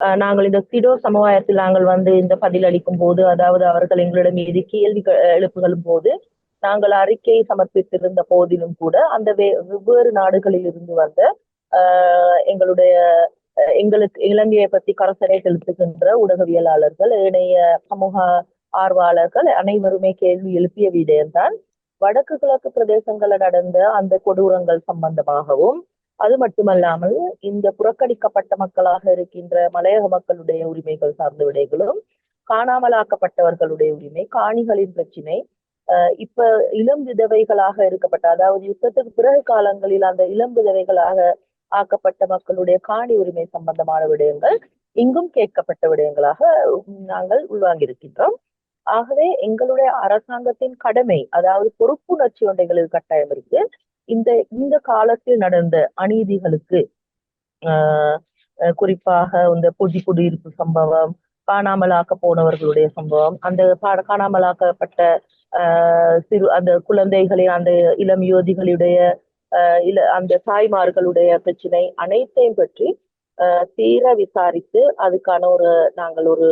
அஹ், நாங்கள் இந்த சிடோ சமுதாயத்தில் நாங்கள் வந்து இந்த பதில் அளிக்கும் போது அதாவது அவர்கள் எங்களிடம் மீது கேள்வி எழுப்புகளும் போது நாங்கள் அறிக்கையை சமர்ப்பித்திருந்த போதிலும் கூட அந்த வே- வெவ்வேறு நாடுகளில் இருந்து வந்த ஆஹ், எங்களுடைய எங்களுக்கு இலங்கையை பற்றி கரசனை செலுத்துகின்ற ஊடகவியலாளர்கள் இணைய சமூக ஆர்வலர்கள் அனைவருமே கேள்வி எழுப்பிய விடயம்தான் வடக்கு கிழக்கு பிரதேசங்களில் நடந்த அந்த கொடூரங்கள் சம்பந்தமாகவும் அது மட்டுமல்லாமல் இந்த புறக்கணிக்கப்பட்ட மக்களாக இருக்கின்ற மலையக மக்களுடைய உரிமைகள் சார்ந்த விடைகளும் காணாமலாக்கப்பட்டவர்களுடைய உரிமை காணிகளின் பிரச்சினை அஹ் இப்ப இளம் விதவைகளாக இருக்கப்பட்ட அதாவது யுத்தத்துக்கு பிறகு காலங்களில் அந்த இளம் விதவைகளாக ஆக்கப்பட்ட மக்களுடைய காணி உரிமை சம்பந்தமான விடயங்கள் இங்கும் கேட்கப்பட்ட விடயங்களாக நாங்கள் உள்வாங்கியிருக்கின்றோம். ஆகவே எங்களுடைய அரசாங்கத்தின் கடமை அதாவது பொறுப்புணர்ச்சி ஒன்றைகளுக்கு கட்டாயம் இருக்கு இந்த இந்த காலத்தில் நடந்த அநீதிகளுக்கு ஆஹ் குறிப்பாக இந்த பொதி குடியிருப்பு சம்பவம் காணாமலாக்க போனவர்களுடைய சம்பவம் அந்த காணாமலாக்கப்பட்ட ஆஹ் சிறு அந்த குழந்தைகளின் அந்த இளம் யோதிகளுடைய இல அந்த தாய்மார்களுடைய பிரச்சனை அனைத்தையும் பற்றி ஆஹ் தீர விசாரித்து அதுக்கான ஒரு நாங்கள் ஒரு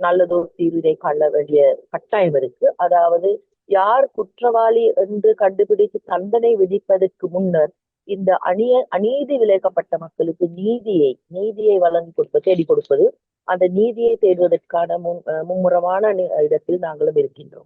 நல்லதொரு தீர்வினை காண வேண்டிய கட்டாயம் இருக்கு. அதாவது யார் குற்றவாளி என்று கண்டுபிடித்து தண்டனை விதிப்பதற்கு முன்னர் இந்த அணிய அநீதி விளைக்கப்பட்ட மக்களுக்கு நீதியை நீதியை வழங்கி கொடுப்ப தேடி கொடுப்பது அந்த நீதியை தேடுவதற்கான முன் மும்முரமான இடத்தில் நாங்களும் இருக்கின்றோம்.